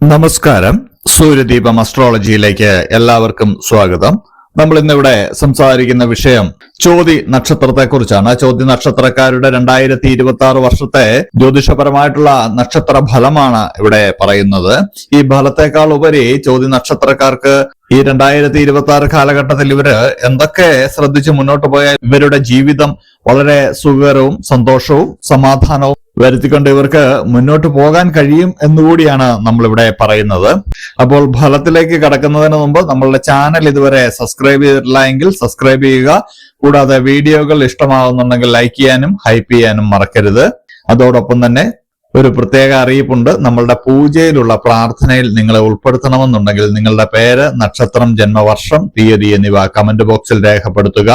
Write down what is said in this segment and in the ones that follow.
നമസ്കാരം. സൂര്യദീപം അസ്ട്രോളജിയിലേക്ക് എല്ലാവർക്കും സ്വാഗതം. നമ്മൾ ഇന്നിവിടെ സംസാരിക്കുന്ന വിഷയം ചോതി നക്ഷത്രത്തെക്കുറിച്ചാണ്. ചോതി നക്ഷത്രക്കാരുടെ രണ്ടായിരത്തി ഇരുപത്തി ആറ് വർഷത്തെ ജ്യോതിഷപരമായിട്ടുള്ള നക്ഷത്ര ഫലമാണ് ഇവിടെ പറയുന്നത്. ഈ ഫലത്തെക്കാൾ ഉപരി ചോതി നക്ഷത്രക്കാർക്ക് ഈ രണ്ടായിരത്തി ഇരുപത്തി ആറ് കാലഘട്ടത്തിൽ ഇവർ എന്തൊക്കെ ശ്രദ്ധിച്ച് മുന്നോട്ട് പോയാൽ ഇവരുടെ ജീവിതം വളരെ സുഖകരവും സന്തോഷവും സമാധാനവും വരുത്തിക്കൊണ്ട് ഇവർക്ക് മുന്നോട്ട് പോകാൻ കഴിയും എന്നുകൂടിയാണ് നമ്മളിവിടെ പറയുന്നത്. അപ്പോൾ ഫലത്തിലേക്ക് കടക്കുന്നതിന് മുമ്പ് നമ്മളുടെ ചാനൽ ഇതുവരെ സബ്സ്ക്രൈബ് ചെയ്തിട്ടില്ല എങ്കിൽ സബ്സ്ക്രൈബ് ചെയ്യുക. കൂടാതെ വീഡിയോകൾ ഇഷ്ടമാകുന്നുണ്ടെങ്കിൽ ലൈക്ക് ചെയ്യാനും ഹൈപ്പ് ചെയ്യാനും മറക്കരുത്. അതോടൊപ്പം തന്നെ ഒരു പ്രത്യേക അറിയിപ്പുണ്ട്. നമ്മളുടെ പൂജയിലുള്ള പ്രാർത്ഥനയിൽ നിങ്ങളെ ഉൾപ്പെടുത്തണമെന്നുണ്ടെങ്കിൽ നിങ്ങളുടെ പേര് നക്ഷത്രം ജന്മവർഷം തീയതി എന്നിവ കമന്റ് ബോക്സിൽ രേഖപ്പെടുത്തുക.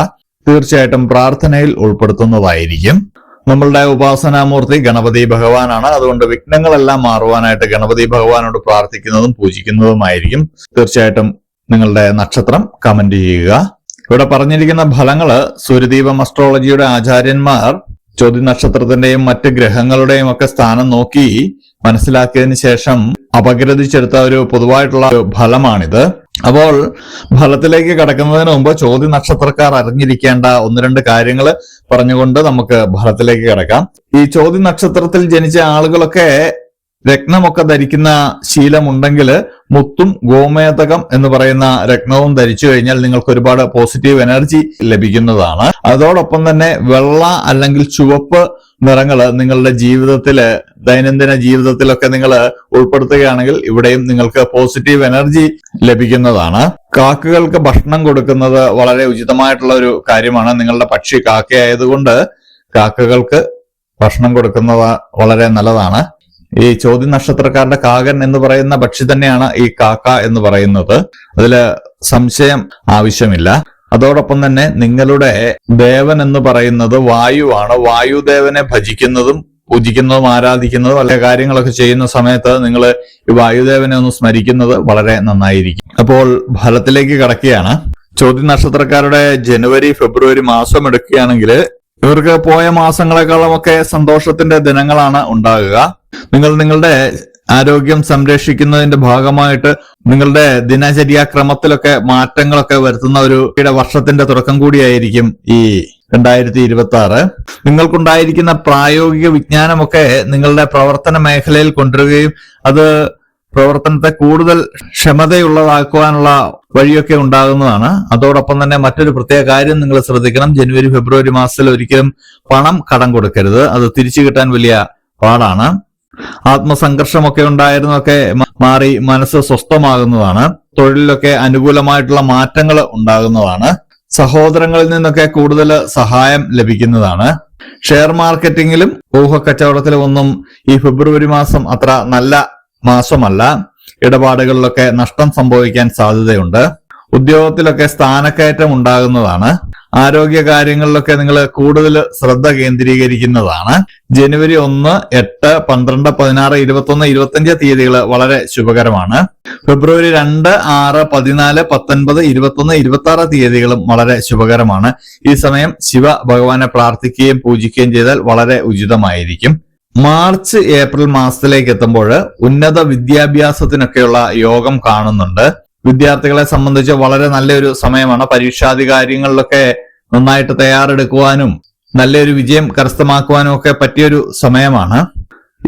തീർച്ചയായിട്ടും പ്രാർത്ഥനയിൽ ഉൾപ്പെടുത്തുന്നതായിരിക്കും. നമ്മളുടെ ഉപാസനാമൂർത്തി ഗണപതി ഭഗവാനാണ്. അതുകൊണ്ട് വിഘ്നങ്ങളെല്ലാം മാറുവാനായിട്ട് ഗണപതി ഭഗവാനോട് പ്രാർത്ഥിക്കുന്നതും പൂജിക്കുന്നതുമായിരിക്കും. തീർച്ചയായിട്ടും നിങ്ങളുടെ നക്ഷത്രം കമന്റ് ചെയ്യുക. ഇവിടെ പറഞ്ഞിരിക്കുന്ന ഫലങ്ങൾ സൂര്യദീപം അസ്ട്രോളജിയുടെ ആചാര്യന്മാർ ചോദ്യ നക്ഷത്രത്തിന്റെയും മറ്റ് ഗ്രഹങ്ങളുടെയും ഒക്കെ സ്ഥാനം നോക്കി മനസ്സിലാക്കിയതിന് ശേഷം അപഗ്രഥിച്ചെടുത്ത ഒരു പൊതുവായിട്ടുള്ള ഫലമാണിത്. അപ്പോൾ ഫലത്തിലേക്ക് കടക്കുന്നതിന് മുമ്പ് ചോദ്യ നക്ഷത്രക്കാർ അറിഞ്ഞിരിക്കേണ്ട ഒന്ന് രണ്ട് കാര്യങ്ങൾ പറഞ്ഞുകൊണ്ട് നമുക്ക് ഫലത്തിലേക്ക് കിടക്കാം. ഈ ചോദ്യ നക്ഷത്രത്തിൽ ജനിച്ച ആളുകളൊക്കെ രത്നമൊക്കെ ധരിക്കുന്ന ശീലമുണ്ടെങ്കിൽ മുത്തും ഗോമേതകം എന്ന് പറയുന്ന രത്നവും ധരിച്ചു കഴിഞ്ഞാൽ നിങ്ങൾക്ക് ഒരുപാട് പോസിറ്റീവ് എനർജി ലഭിക്കുന്നതാണ്. അതോടൊപ്പം തന്നെ വെള്ള അല്ലെങ്കിൽ ചുവപ്പ് നിറങ്ങൾ നിങ്ങളുടെ ജീവിതത്തിൽ ദൈനംദിന ജീവിതത്തിലൊക്കെ നിങ്ങൾ ഉൾപ്പെടുത്തുകയാണെങ്കിൽ ഇവിടെയും നിങ്ങൾക്ക് പോസിറ്റീവ് എനർജി ലഭിക്കുന്നതാണ്. കാക്കകൾക്ക് ഭക്ഷണം കൊടുക്കുന്നത് വളരെ ഉചിതമായിട്ടുള്ള ഒരു കാര്യമാണ്. നിങ്ങളുടെ പക്ഷി കാക്കയായതുകൊണ്ട് കാക്കകൾക്ക് ഭക്ഷണം കൊടുക്കുന്നത് വളരെ നല്ലതാണ്. ഈ ചോദ്യ നക്ഷത്രക്കാരുടെ കാകൻ എന്ന് പറയുന്ന പക്ഷി തന്നെയാണ് ഈ കാക്ക എന്ന് പറയുന്നത്. അതിൽ സംശയം ആവശ്യമില്ല. അതോടൊപ്പം തന്നെ നിങ്ങളുടെ ദേവൻ എന്ന് പറയുന്നത് വായുവാണ്. വായുദേവനെ ഭജിക്കുന്നതും പൂജിക്കുന്നതും ആരാധിക്കുന്നതും അല്ലെ കാര്യങ്ങളൊക്കെ ചെയ്യുന്ന സമയത്ത് നിങ്ങൾ ഈ വായുദേവനെ ഒന്ന് സ്മരിക്കുന്നത് വളരെ നന്നായിരിക്കും. അപ്പോൾ ഫലത്തിലേക്ക് കടക്കുകയാണ്. ചോദ്യ നക്ഷത്രക്കാരുടെ ജനുവരി ഫെബ്രുവരി മാസം എടുക്കുകയാണെങ്കിൽ ഇവർക്ക് പോയ മാസങ്ങളെക്കാളുമൊക്കെ സന്തോഷത്തിന്റെ ദിനങ്ങളാണ് ഉണ്ടാകുക. നിങ്ങൾ നിങ്ങളുടെ ആരോഗ്യം സംരക്ഷിക്കുന്നതിന്റെ ഭാഗമായിട്ട് നിങ്ങളുടെ ദിനചര്യാക്രമത്തിലൊക്കെ മാറ്റങ്ങളൊക്കെ വരുത്തുന്ന ഒരു വർഷത്തിന്റെ തുടക്കം കൂടിയായിരിക്കും ഈ രണ്ടായിരത്തി ഇരുപത്തി ആറ് നിങ്ങൾക്കുണ്ടായിരിക്കുന്ന പ്രായോഗിക വിജ്ഞാനമൊക്കെ നിങ്ങളുടെ പ്രവർത്തന മേഖലയിൽ കൊണ്ടുവരികയും അത് പ്രവർത്തനത്തെ കൂടുതൽ ക്ഷമതയുള്ളതാക്കുവാനുള്ള വഴിയൊക്കെ ഉണ്ടാകുന്നതാണ്. അതോടൊപ്പം തന്നെ മറ്റൊരു പ്രത്യേക കാര്യം നിങ്ങൾ ശ്രദ്ധിക്കണം. ജനുവരി ഫെബ്രുവരി മാസത്തിൽ ഒരിക്കലും പണം കടം കൊടുക്കരുത്. അത് തിരിച്ചു കിട്ടാൻ വലിയ പാടാണ്. ആത്മസംഘർഷമൊക്കെ ഉണ്ടായിരുന്നൊക്കെ മാറി മനസ്സ് സ്വസ്ഥമാകുന്നതാണ്. തൊഴിലിലൊക്കെ അനുകൂലമായിട്ടുള്ള മാറ്റങ്ങൾ ഉണ്ടാകുന്നതാണ്. സഹോദരങ്ങളിൽ നിന്നൊക്കെ കൂടുതൽ സഹായം ലഭിക്കുന്നതാണ്. ഷെയർ മാർക്കറ്റിംഗിലും ഊഹക്കച്ചവടത്തിലും ഒന്നും ഈ ഫെബ്രുവരി മാസം അത്ര നല്ല മാസമല്ല. ഇടപാടുകളിലൊക്കെ നഷ്ടം സംഭവിക്കാൻ സാധ്യതയുണ്ട്. ഉദ്യോഗത്തിലൊക്കെ സ്ഥാനക്കയറ്റം ഉണ്ടാകുന്നതാണ്. ആരോഗ്യ കാര്യങ്ങളിലൊക്കെ നിങ്ങൾ കൂടുതൽ ശ്രദ്ധ കേന്ദ്രീകരിക്കുന്നതാണ്. ജനുവരി ഒന്ന് എട്ട് പന്ത്രണ്ട് പതിനാറ് ഇരുപത്തൊന്ന് ഇരുപത്തഞ്ച് തീയതികൾ വളരെ ശുഭകരമാണ്. ഫെബ്രുവരി രണ്ട് ആറ് പതിനാല് പത്തൊൻപത് ഇരുപത്തൊന്ന് ഇരുപത്തി ആറ് തീയതികളും വളരെ ശുഭകരമാണ്. ഈ സമയം ശിവ ഭഗവാനെ പ്രാർത്ഥിക്കുകയും പൂജിക്കുകയും ചെയ്താൽ വളരെ ഉചിതമായിരിക്കും. മാർച്ച് ഏപ്രിൽ മാസത്തിലേക്ക് എത്തുമ്പോൾ ഉന്നത വിദ്യാഭ്യാസത്തിനൊക്കെയുള്ള യോഗം കാണുന്നുണ്ട്. വിദ്യാർത്ഥികളെ സംബന്ധിച്ച് വളരെ നല്ലൊരു സമയമാണ്. പരീക്ഷാധികാരികളിലൊക്കെ നന്നായിട്ട് തയ്യാറെടുക്കുവാനും നല്ലൊരു വിജയം കരസ്ഥമാക്കുവാനും ഒക്കെ പറ്റിയൊരു സമയമാണ്.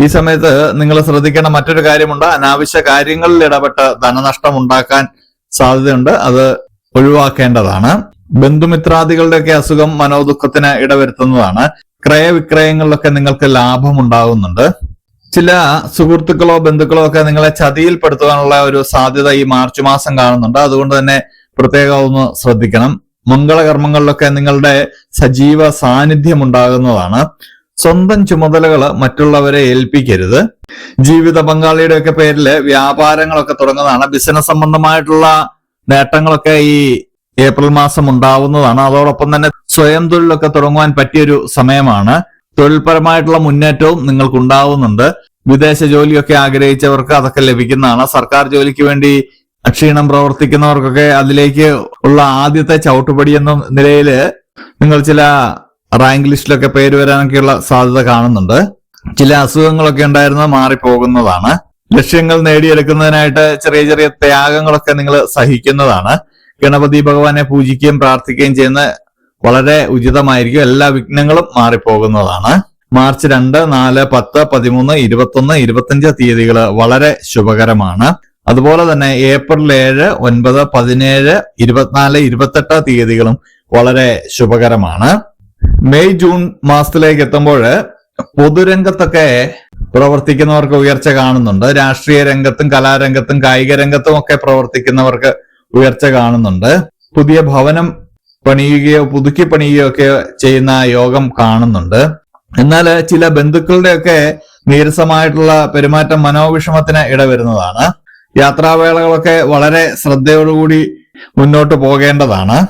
ഈ സമയത്ത് നിങ്ങൾ ശ്രദ്ധിക്കേണ്ട മറ്റൊരു കാര്യമുണ്ട്. അനാവശ്യ കാര്യങ്ങളിൽ ഇടപെട്ട് ധനനഷ്ടം ഉണ്ടാക്കാൻ സാധ്യതയുണ്ട്. അത് ഒഴിവാക്കേണ്ടതാണ്. ബന്ധുമിത്രാദികളുടെയൊക്കെ അസുഖം മനോദുഃഖത്തിന് ഇടവരുത്തുന്നതാണ്. ക്രയവിക്രയങ്ങളിലൊക്കെ നിങ്ങൾക്ക് ലാഭം ഉണ്ടാകുന്നുണ്ട് ചില സുഹൃത്തുക്കളോ ബന്ധുക്കളോ ഒക്കെ നിങ്ങളെ ചതിയിൽപ്പെടുത്തുവാനുള്ള ഒരു സാധ്യത ഈ മാർച്ച് മാസം കാണുന്നുണ്ട്. അതുകൊണ്ട് തന്നെ പ്രത്യേകം ഒന്ന് ശ്രദ്ധിക്കണം. മംഗളകർമ്മങ്ങളിലൊക്കെ നിങ്ങളുടെ സജീവ സാന്നിധ്യം ഉണ്ടാകുന്നതാണ് സ്വന്തം ചുമതലകൾ മറ്റുള്ളവരെ ഏൽപ്പിക്കരുത്. ജീവിത പങ്കാളിയുടെ ഒക്കെ പേരിൽ വ്യാപാരങ്ങളൊക്കെ തുടങ്ങുന്നതാണ്. ബിസിനസ് സംബന്ധമായിട്ടുള്ള നേട്ടങ്ങളൊക്കെ ഈ ഏപ്രിൽ മാസം ഉണ്ടാവുന്നതാണ്. അതോടൊപ്പം തന്നെ സ്വയം തൊഴിലൊക്കെ തുടങ്ങുവാൻ പറ്റിയൊരു സമയമാണ്. തൊഴിൽപരമായിട്ടുള്ള മുന്നേറ്റവും നിങ്ങൾക്ക് ഉണ്ടാവുന്നുണ്ട് വിദേശ ജോലിയൊക്കെ ആഗ്രഹിച്ചവർക്ക് അതൊക്കെ ലഭിക്കുന്നതാണ്. സർക്കാർ ജോലിക്ക് വേണ്ടി അക്ഷീണം പ്രവർത്തിക്കുന്നവർക്കൊക്കെ അതിലേക്ക് ഉള്ള ആദ്യത്തെ ചവിട്ടുപടി എന്ന നിലയിൽ നിങ്ങൾ ചില റാങ്ക് ലിസ്റ്റിലൊക്കെ പേര് വരാനൊക്കെയുള്ള സാധ്യത കാണുന്നുണ്ട്. ചില അസുഖങ്ങളൊക്കെ ഉണ്ടായിരുന്നത് മാറിപ്പോകുന്നതാണ്. ലക്ഷ്യങ്ങൾ നേടിയെടുക്കുന്നതിനായിട്ട് ചെറിയ ചെറിയ ത്യാഗങ്ങളൊക്കെ നിങ്ങൾ സഹിക്കുന്നതാണ്. ഗണപതി ഭഗവാനെ പൂജിക്കുകയും പ്രാർത്ഥിക്കുകയും ചെയ്യുന്ന വളരെ ഉചിതമായിരിക്കും. എല്ലാ വിഘ്നങ്ങളും മാറിപ്പോകുന്നതാണ്. മാർച്ച് രണ്ട് നാല് പത്ത് പതിമൂന്ന് ഇരുപത്തൊന്ന് ഇരുപത്തിയഞ്ച് തീയതികൾ വളരെ ശുഭകരമാണ്. അതുപോലെ തന്നെ ഏപ്രിൽ ഏഴ് ഒൻപത് പതിനേഴ് ഇരുപത്തിനാല് ഇരുപത്തെട്ട് തീയതികളും വളരെ ശുഭകരമാണ്. മെയ് ജൂൺ മാസത്തിലേക്ക് എത്തുമ്പോൾ പൊതുരംഗത്തൊക്കെ പ്രവർത്തിക്കുന്നവർക്ക് ഉയർച്ച കാണുന്നുണ്ട്. രാഷ്ട്രീയ രംഗത്തും കലാരംഗത്തും കായിക രംഗത്തും ഒക്കെ പ്രവർത്തിക്കുന്നവർക്ക് ഉയർച്ച കാണുന്നുണ്ട്. പുതിയ ഭവനം പണിയുകയോ പുതുക്കി പണിയുകയോ ഒക്കെ ചെയ്യുന്ന യോഗം കാണുന്നുണ്ട്. എന്നാൽ ചില ബന്ധുക്കളുടെയൊക്കെ നീരസമായിട്ടുള്ള പെരുമാറ്റം മനോവിഷമത്തിന് ഇടവരുന്നതാണ്. യാത്രാവേളകളൊക്കെ വളരെ ശ്രദ്ധയോടുകൂടി മുന്നോട്ട് പോകേണ്ടതാണ്.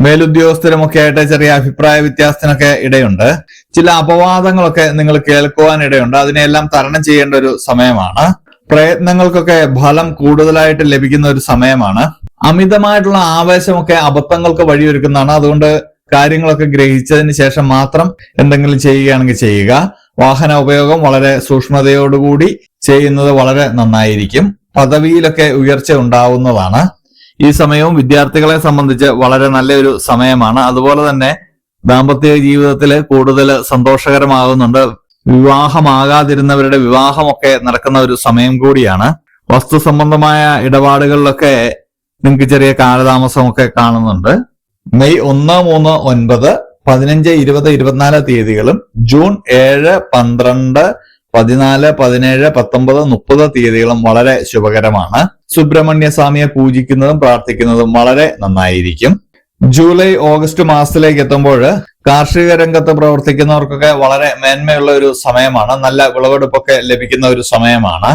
മേലുദ്യോഗസ്ഥരുമൊക്കെ ആയിട്ട് ചെറിയ അഭിപ്രായ വ്യത്യാസത്തിനൊക്കെ ഇടയുണ്ട്. ചില അപവാദങ്ങളൊക്കെ നിങ്ങൾ കേൾക്കുവാൻ ഇടയുണ്ട്. അതിനെല്ലാം തരണം ചെയ്യേണ്ട ഒരു സമയമാണ്. പ്രയത്നങ്ങൾക്കൊക്കെ ഫലം കൂടുതലായിട്ട് ലഭിക്കുന്ന ഒരു സമയമാണ്. അമിതമായിട്ടുള്ള ആവേശമൊക്കെ അബദ്ധങ്ങൾക്ക് വഴിയൊരുക്കുന്നതാണ്. അതുകൊണ്ട് കാര്യങ്ങളൊക്കെ ഗ്രഹിച്ചതിന് ശേഷം മാത്രം എന്തെങ്കിലും ചെയ്യുകയാണെങ്കിൽ ചെയ്യുക. വാഹന ഉപയോഗം വളരെ സൂക്ഷ്മതയോടുകൂടി ചെയ്യുന്നത് വളരെ നന്നായിരിക്കും. പദവിയിലൊക്കെ ഉയർച്ച ഉണ്ടാവുന്നതാണ്. ഈ സമയവും വിദ്യാർത്ഥികളെ സംബന്ധിച്ച് വളരെ നല്ലൊരു സമയമാണ്. അതുപോലെ തന്നെ ദാമ്പത്യ ജീവിതത്തിൽ കൂടുതൽ സന്തോഷകരമാകുന്നുണ്ട്. വിവാഹമാകാതിരുന്നവരുടെ വിവാഹമൊക്കെ നടക്കുന്ന ഒരു സമയം കൂടിയാണ്. വസ്തു സംബന്ധമായ ഇടപാടുകളിലൊക്കെ നിങ്ങൾക്ക് ചെറിയ കാലതാമസമൊക്കെ കാണുന്നുണ്ട്. മെയ് ഒന്ന് മൂന്ന് ഒൻപത് പതിനഞ്ച് ഇരുപത് ഇരുപത്തിനാല് തീയതികളും ജൂൺ ഏഴ് പന്ത്രണ്ട് പതിനാല് പതിനേഴ് പത്തൊമ്പത് മുപ്പത് തീയതികളും വളരെ ശുഭകരമാണ്. സുബ്രഹ്മണ്യ സ്വാമിയെ പൂജിക്കുന്നതും പ്രാർത്ഥിക്കുന്നതും വളരെ നന്നായിരിക്കും. ജൂലൈ ഓഗസ്റ്റ് മാസത്തിലേക്ക് എത്തുമ്പോൾ കാർഷിക രംഗത്ത് പ്രവർത്തിക്കുന്നവർക്കൊക്കെ വളരെ മേന്മയുള്ള ഒരു സമയമാണ്. നല്ല വിളവെടുപ്പൊക്കെ ലഭിക്കുന്ന ഒരു സമയമാണ്.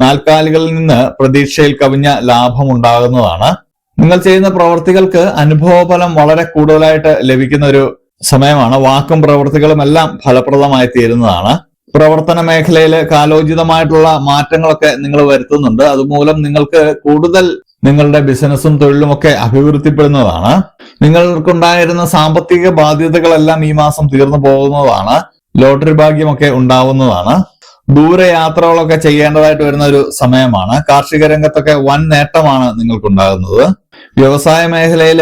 നാൽക്കാലികളിൽ നിന്ന് പ്രതീക്ഷയിൽ കവിഞ്ഞ ലാഭം ഉണ്ടാകുന്നതാണ്. നിങ്ങൾ ചെയ്യുന്ന പ്രവർത്തികൾക്ക് അനുഭവഫലം വളരെ കൂടുതലായിട്ട് ലഭിക്കുന്ന ഒരു സമയമാണ്. വാക്കും പ്രവർത്തികളും എല്ലാം ഫലപ്രദമായി തീരുന്നതാണ്. പ്രവർത്തന മേഖലയിൽ കാലോചിതമായിട്ടുള്ള മാറ്റങ്ങളൊക്കെ നിങ്ങൾ വരുത്തുന്നുണ്ട്. അതുമൂലം നിങ്ങൾക്ക് കൂടുതൽ നിങ്ങളുടെ ബിസിനസ്സും തൊഴിലും ഒക്കെ അഭിവൃദ്ധിപ്പെടുന്നതാണ്. നിങ്ങൾക്കുണ്ടായിരുന്ന സാമ്പത്തിക ബാധ്യതകളെല്ലാം ഈ മാസം തീർന്നു പോകുന്നതാണ്. ലോട്ടറി ഭാഗ്യമൊക്കെ ഉണ്ടാവുന്നതാണ്. ദൂരയാത്രകളൊക്കെ ചെയ്യേണ്ടതായിട്ട് വരുന്ന ഒരു സമയമാണ്. കാർഷിക രംഗത്തൊക്കെ വൻ നേട്ടമാണ് നിങ്ങൾക്കുണ്ടാകുന്നത്. വ്യവസായ മേഖലയിൽ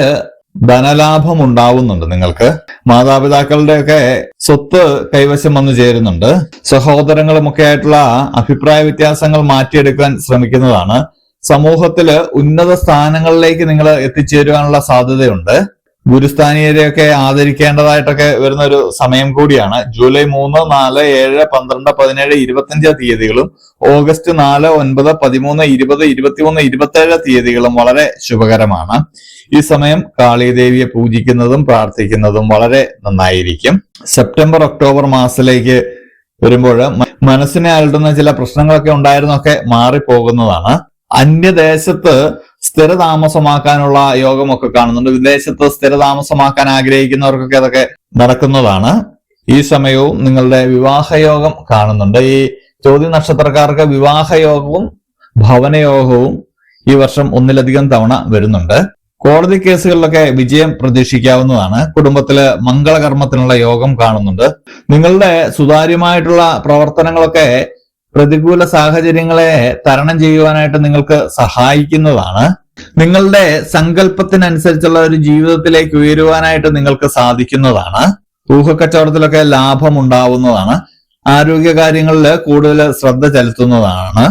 ധനലാഭം ഉണ്ടാവുന്നുണ്ട് നിങ്ങൾക്ക്. മാതാപിതാക്കളുടെയൊക്കെ സ്വത്ത് കൈവശം വന്നു ചേരുന്നുണ്ട്. സഹോദരങ്ങളും ഒക്കെ ആയിട്ടുള്ള അഭിപ്രായ വ്യത്യാസങ്ങൾ മാറ്റിയെടുക്കാൻ ശ്രമിക്കുന്നതാണ്. സമൂഹത്തിൽ ഉന്നത സ്ഥാനങ്ങളിലേക്ക് നിങ്ങൾ എത്തിച്ചേരുവാനുള്ള സാധ്യതയുണ്ട്. ഗുരുസ്ഥാനീയരെയൊക്കെ ആദരിക്കേണ്ടതായിട്ടൊക്കെ വരുന്ന ഒരു സമയം കൂടിയാണ്. ജൂലൈ മൂന്ന് നാല് ഏഴ് പന്ത്രണ്ട് പതിനേഴ് ഇരുപത്തിയഞ്ച് തീയതികളും ഓഗസ്റ്റ് നാല് ഒൻപത് പതിമൂന്ന് ഇരുപത് ഇരുപത്തിമൂന്ന് ഇരുപത്തേഴ് തീയതികളും വളരെ ശുഭകരമാണ്. ഈ സമയം കാളിദേവിയെ പൂജിക്കുന്നതും പ്രാർത്ഥിക്കുന്നതും വളരെ നന്നായിരിക്കും. സെപ്റ്റംബർ ഒക്ടോബർ മാസത്തിലേക്ക് വരുമ്പോൾ മനസ്സിനെ അലട്ടുന്ന ചില പ്രശ്നങ്ങളൊക്കെ ഉണ്ടായിരുന്നൊക്കെ മാറിപ്പോകുന്നതാണ്. അന്യദേശത്ത് സ്ഥിരതാമസമാക്കാനുള്ള യോഗമൊക്കെ കാണുന്നുണ്ട്. വിദേശത്ത് സ്ഥിരതാമസമാക്കാൻ ആഗ്രഹിക്കുന്നവർക്കൊക്കെ അതൊക്കെ നടക്കുന്നതാണ്. ഈ സമയവും നിങ്ങളുടെ വിവാഹയോഗം കാണുന്നുണ്ട്. ഈ ചോദ്യ നക്ഷത്രക്കാർക്ക് വിവാഹയോഗവും ഭവനയോഗവും ഈ വർഷം ഒന്നിലധികം തവണ വരുന്നുണ്ട്. കോടതി കേസുകളിലൊക്കെ വിജയം പ്രതീക്ഷിക്കാവുന്നതാണ്. കുടുംബത്തിൽ മംഗളകർമ്മത്തിനുള്ള യോഗം കാണുന്നുണ്ട്. നിങ്ങളുടെ സുതാര്യമായിട്ടുള്ള പ്രവർത്തനങ്ങളൊക്കെ പ്രതികൂല സാഹചര്യങ്ങളെ തരണം ചെയ്യുവാനായിട്ട് നിങ്ങൾക്ക് സഹായിക്കുന്നതാണ്. നിങ്ങളുടെ സങ്കല്പത്തിനനുസരിച്ചുള്ള ഒരു ജീവിതത്തിലേക്ക് ഉയരുവാനായിട്ട് നിങ്ങൾക്ക് സാധിക്കുന്നതാണ്. ഊഹക്കച്ചവടത്തിലൊക്കെ ലാഭം ഉണ്ടാവുന്നതാണ്. ആരോഗ്യ കാര്യങ്ങളിൽ കൂടുതൽ ശ്രദ്ധ ചെലുത്തുന്നതാണ്.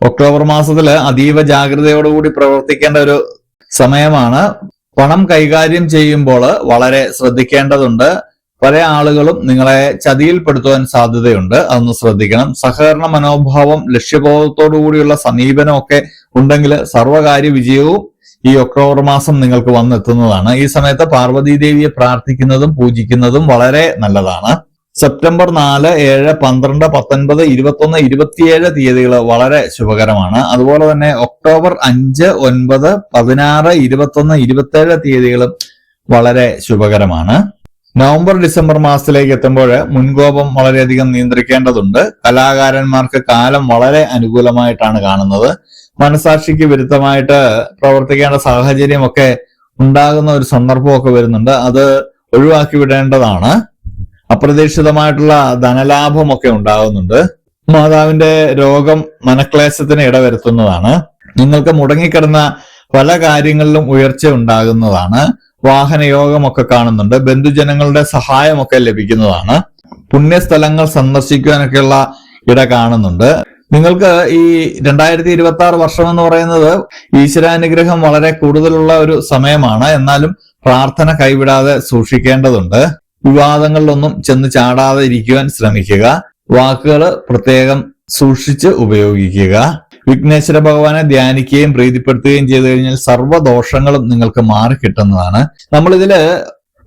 ഒക്ടോബർ മാസത്തിൽ അതീവ ജാഗ്രതയോടുകൂടി പ്രവർത്തിക്കേണ്ട ഒരു സമയമാണ്. പണം കൈകാര്യം ചെയ്യുമ്പോൾ വളരെ ശ്രദ്ധിക്കേണ്ടതുണ്ട്. പല ആളുകളും നിങ്ങളെ ചതിയിൽപ്പെടുത്തുവാൻ സാധ്യതയുണ്ട്. അതൊന്ന് ശ്രദ്ധിക്കണം. സഹകരണ മനോഭാവം ലക്ഷ്യബോധത്തോടു കൂടിയുള്ള സമീപനമൊക്കെ ഉണ്ടെങ്കിൽ സർവകാര്യ വിജയവും ഈ ഒക്ടോബർ മാസം നിങ്ങൾക്ക് വന്നെത്തുന്നതാണ്. ഈ സമയത്ത് പാർവതീദേവിയെ പ്രാർത്ഥിക്കുന്നതും പൂജിക്കുന്നതും വളരെ നല്ലതാണ്. സെപ്റ്റംബർ നാല് ഏഴ് പന്ത്രണ്ട് പത്തൊൻപത് ഇരുപത്തൊന്ന് ഇരുപത്തിയേഴ് തീയതികൾ വളരെ ശുഭകരമാണ്. അതുപോലെ തന്നെ ഒക്ടോബർ അഞ്ച് ഒൻപത് പതിനാറ് ഇരുപത്തൊന്ന് ഇരുപത്തേഴ് തീയതികളും വളരെ ശുഭകരമാണ്. നവംബർ ഡിസംബർ മാസത്തിലേക്ക് എത്തുമ്പോൾ മുൻകോപം വളരെയധികം നിയന്ത്രിക്കേണ്ടതുണ്ട്. കലാകാരന്മാർക്ക് കാലം വളരെ അനുകൂലമായിട്ടാണ് കാണുന്നത്. മനസാക്ഷിക്ക് വിരുദ്ധമായിട്ട് പ്രവർത്തിക്കേണ്ട സാഹചര്യമൊക്കെ ഉണ്ടാകുന്ന ഒരു സന്ദർഭമൊക്കെ വരുന്നുണ്ട്. അത് ഒഴിവാക്കി വിടേണ്ടതാണ്. അപ്രതീക്ഷിതമായിട്ടുള്ള ധനലാഭമൊക്കെ ഉണ്ടാകുന്നുണ്ട്. മാതാവിന്റെ രോഗം മനക്ലേശത്തിന് ഇടവരുത്തുന്നതാണ്. നിങ്ങൾക്ക് മുടങ്ങിക്കിടന്ന പല കാര്യങ്ങളിലും ഉയർച്ച ഉണ്ടാകുന്നതാണ്. വാഹനയോഗമൊക്കെ കാണുന്നുണ്ട്. ബന്ധുജനങ്ങളുടെ സഹായമൊക്കെ ലഭിക്കുന്നതാണ്. പുണ്യസ്ഥലങ്ങൾ സന്ദർശിക്കുവാനൊക്കെയുള്ള ഇട കാണുന്നുണ്ട്. നിങ്ങൾക്ക് ഈ രണ്ടായിരത്തി ഇരുപത്തി ആറ് വർഷം എന്ന് പറയുന്നത് ഈശ്വരാനുഗ്രഹം വളരെ കൂടുതലുള്ള ഒരു സമയമാണ്. എന്നാലും പ്രാർത്ഥന കൈവിടാതെ സൂക്ഷിക്കേണ്ടതുണ്ട്. വിവാദങ്ങളിലൊന്നും ചെന്ന് ചാടാതെ ഇരിക്കുവാൻ ശ്രമിക്കുക. വാക്കുകൾ പ്രത്യേകം സൂക്ഷിച്ച് ഉപയോഗിക്കുക. വിഘ്നേശ്വര ഭഗവാനെ ധ്യാനിക്കുകയും പ്രീതിപ്പെടുത്തുകയും ചെയ്തു കഴിഞ്ഞാൽ സർവദോഷങ്ങളും നിങ്ങൾക്ക് മാറി കിട്ടുന്നതാണ്. നമ്മളിതിൽ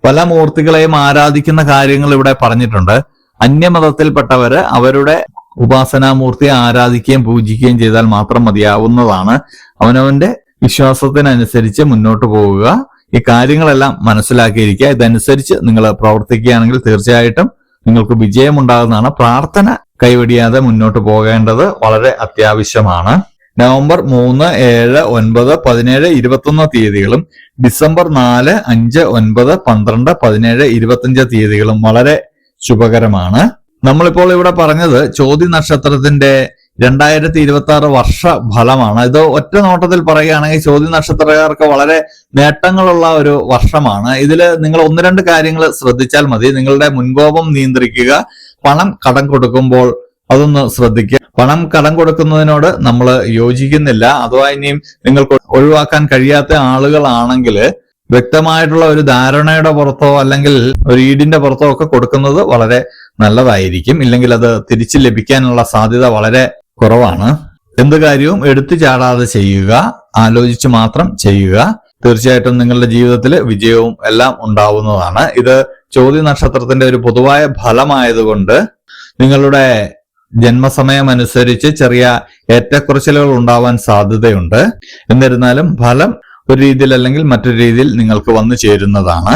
പല മൂർത്തികളെയും ആരാധിക്കുന്ന കാര്യങ്ങൾ ഇവിടെ പറഞ്ഞിട്ടുണ്ട്. അന്യമതത്തിൽപ്പെട്ടവര് അവരുടെ ഉപാസനാമൂർത്തിയെ ആരാധിക്കുകയും പൂജിക്കുകയും ചെയ്താൽ മാത്രം മതിയാവുന്നതാണ്. അവനവന്റെ വിശ്വാസത്തിനനുസരിച്ച് മുന്നോട്ട് പോവുക. ഈ കാര്യങ്ങളെല്ലാം മനസ്സിലാക്കിയിരിക്കുക. ഇതനുസരിച്ച് നിങ്ങൾ പ്രവർത്തിക്കുകയാണെങ്കിൽ തീർച്ചയായിട്ടും നിങ്ങൾക്ക് വിജയമുണ്ടാകുന്നതാണ്. പ്രാർത്ഥന കൈവെടിയാതെ മുന്നോട്ട് പോകേണ്ടത് വളരെ അത്യാവശ്യമാണ്. നവംബർ മൂന്ന് ഏഴ് ഒൻപത് പതിനേഴ് ഇരുപത്തൊന്ന് തീയതികളും ഡിസംബർ നാല് അഞ്ച് ഒൻപത് പന്ത്രണ്ട് പതിനേഴ് ഇരുപത്തിയഞ്ച് തീയതികളും വളരെ ശുഭകരമാണ്. നമ്മളിപ്പോൾ ഇവിടെ പറഞ്ഞത് ചോദ്യ നക്ഷത്രത്തിന്റെ രണ്ടായിരത്തി ഇരുപത്തി ആറ് വർഷ ഫലമാണ് ഇത് ഒറ്റ നോട്ടത്തിൽ പറയുകയാണെങ്കിൽ ചോദ്യ നക്ഷത്രക്കാർക്ക് വളരെ നേട്ടങ്ങളുള്ള ഒരു വർഷമാണ്. ഇതിൽ നിങ്ങൾ ഒന്ന് രണ്ട് കാര്യങ്ങൾ ശ്രദ്ധിച്ചാൽ മതി. നിങ്ങളുടെ മുൻകോപം നിയന്ത്രിക്കുക. പണം കടം കൊടുക്കുമ്പോൾ അതൊന്ന് ശ്രദ്ധിക്കുക. പണം കടം കൊടുക്കുന്നതിനോട് നമ്മൾ യോജിക്കുന്നില്ല. അഥവാ ഇനിയും നിങ്ങൾക്ക് ഒഴിവാക്കാൻ കഴിയാത്ത ആളുകളാണെങ്കിൽ വ്യക്തമായിട്ടുള്ള ഒരു ധാരണയുടെ പുറത്തോ അല്ലെങ്കിൽ ഒരു ഈടിന്റെ പുറത്തോ ഒക്കെ കൊടുക്കുന്നത് വളരെ നല്ലതായിരിക്കും. ഇല്ലെങ്കിൽ അത് തിരിച്ചു ലഭിക്കാനുള്ള സാധ്യത വളരെ കുറവാണ്. എന്ത് കാര്യവും എടുത്തു ചാടാതെ ചെയ്യുക ആലോചിച്ച് മാത്രം ചെയ്യുക. തീർച്ചയായിട്ടും നിങ്ങളുടെ ജീവിതത്തിൽ വിജയവും എല്ലാം ഉണ്ടാവുന്നതാണ്. ഇത് ചോദ്യ നക്ഷത്രത്തിന്റെ ഒരു പൊതുവായ ഫലമായതുകൊണ്ട് നിങ്ങളുടെ ജന്മസമയം അനുസരിച്ച് ചെറിയ ഏറ്റക്കുറച്ചിലുകൾ ഉണ്ടാവാൻ സാധ്യതയുണ്ട്. എന്നിരുന്നാലും ഫലം ഒരു രീതിയിൽ അല്ലെങ്കിൽ മറ്റൊരു രീതിയിൽ നിങ്ങൾക്ക് വന്നു ചേരുന്നതാണ്.